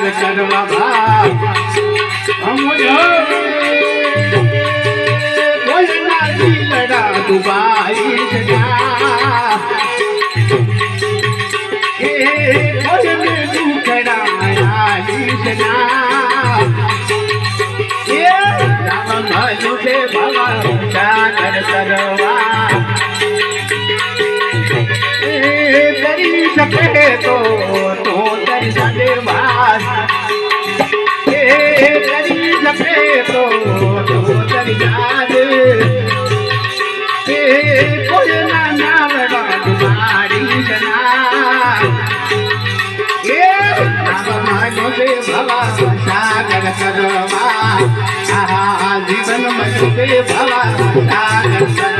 સાગર કરવા ભાઈ. બોલના દિલડા દુબાઈ સજા એ બોલને દુખડા આલી સજા એ રામ ભાલુ દે ભવા સાગર કરવા એ કરી શકે તો તો વાત એ કરી શકે તો તરી યાદ એ કોઈ ના નાવડા મારી જના એ માનો દે ભવા સાગર કરવા આહા જીવન દે ભવા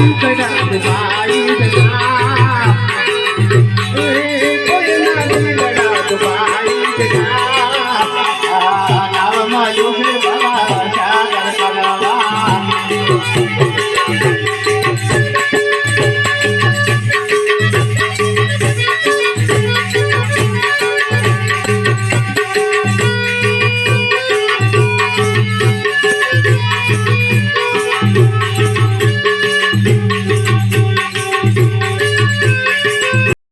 உட்படாது வாழும்